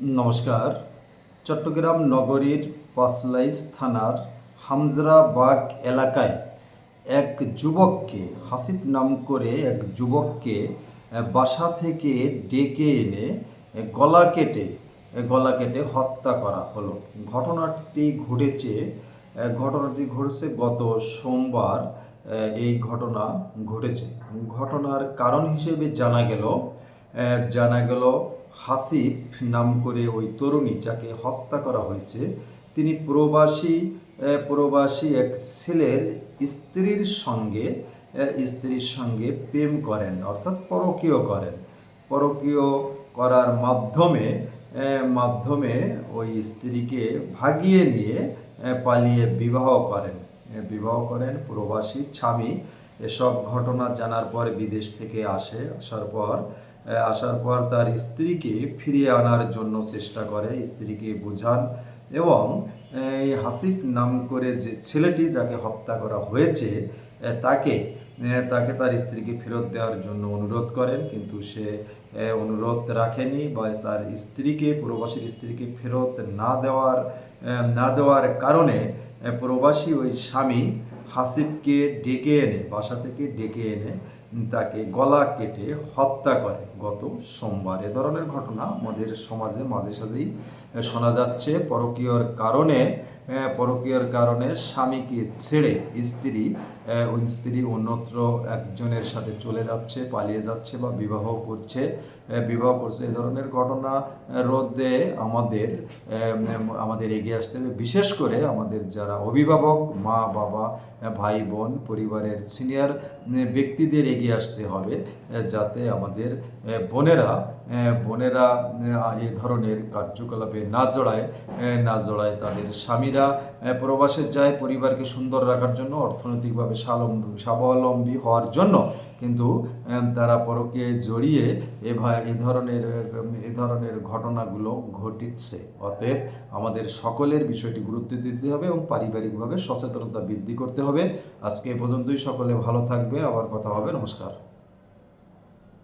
নমস্কার। চট্টগ্রাম নগরীর পাসলাইস থানার হামজরাবাগ এলাকায় এক যুবককে, হাসিফ নাম করে এক যুবককে বাসা থেকে ডেকে এনে গলা কেটে গলা কেটে হত্যা করা হলো। ঘটনাটি ঘটেছে ঘটনাটি ঘটেছে গত সোমবার এই ঘটনা ঘটেছে। ঘটনার কারণ হিসেবে জানা গেল জানা গেল হাসিফ নাম করে ওই তরুণী যাকে হত্যা করা হয়েছে। তিনি প্রবাসী প্রবাসী এক ছেলের স্ত্রীর সঙ্গে স্ত্রীর সঙ্গে প্রেম করেন, অর্থাৎ পরকীয় করেন। পরকীয় করার মাধ্যমে মাধ্যমে ওই স্ত্রীকে ভাগিয়ে নিয়ে পালিয়ে বিবাহ করেন। বিবাহ করেন প্রবাসী স্বামী। এসব ঘটনা জানার পর বিদেশ থেকে আসে, আসার পর আসার পর তার স্ত্রীকে ফিরিয়ে আনার জন্য চেষ্টা করে, স্ত্রীকে বোঝান এবং এই হাসিফ নাম করে যে ছেলেটি যাকে হত্যা করা হয়েছে তাকে তাকে তার স্ত্রীকে ফেরত দেওয়ার জন্য অনুরোধ করেন, কিন্তু সে অনুরোধ রাখেনি বা তার স্ত্রীকে, প্রবাসীর স্ত্রীকে ফেরত না দেওয়ার না দেওয়ার কারণে প্রবাসী ওই স্বামী হাসিফকে ডেকে এনে, বাসা থেকে ডেকে এনে তাকে গলা কেটে হত্যা করে। গত সোমবার এ ধরনের ঘটনা আমাদের সমাজে মাঝে সাঝেই শোনা যাচ্ছে। পরকীয়র কারণে পরকীয়র কারণে স্বামীকে ছেড়ে স্ত্রী ওই স্ত্রী অন্যত্র একজনের সাথে চলে যাচ্ছে, পালিয়ে যাচ্ছে বা বিবাহ করছে। বিবাহ করছে, এ ধরনের ঘটনা রোধে আমাদের আমাদের এগিয়ে আসতে হবে। বিশেষ করে আমাদের যারা অভিভাবক, মা, বাবা ভাই, বোন, পরিবারের সিনিয়র ব্যক্তিদের এগিয়ে আসতে হবে যাতে আমাদের বোনেরা বোনেরা এই ধরনের কার্যকলাপে না জড়ায় না জড়ায় তাদের স্বামীরা প্রবাসে যায় পরিবারকে সুন্দর রাখার জন্য, অর্থনৈতিকভাবে স্বাবলম্বী স্বাবলম্বী হওয়ার জন্য। কিন্তু তারা পরকে জড়িয়ে এভা এ ধরনের এ ধরনের ঘটনাগুলো ঘটিচ্ছে। অতএব আমাদের সকলের বিষয়টি গুরুত্ব দিতে হবে এবং পারিবারিকভাবে সচেতনতা বৃদ্ধি করতে হবে। আজকে এ পর্যন্তই। সকলে ভালো থাকবে। আবার কথা হবে। নমস্কার।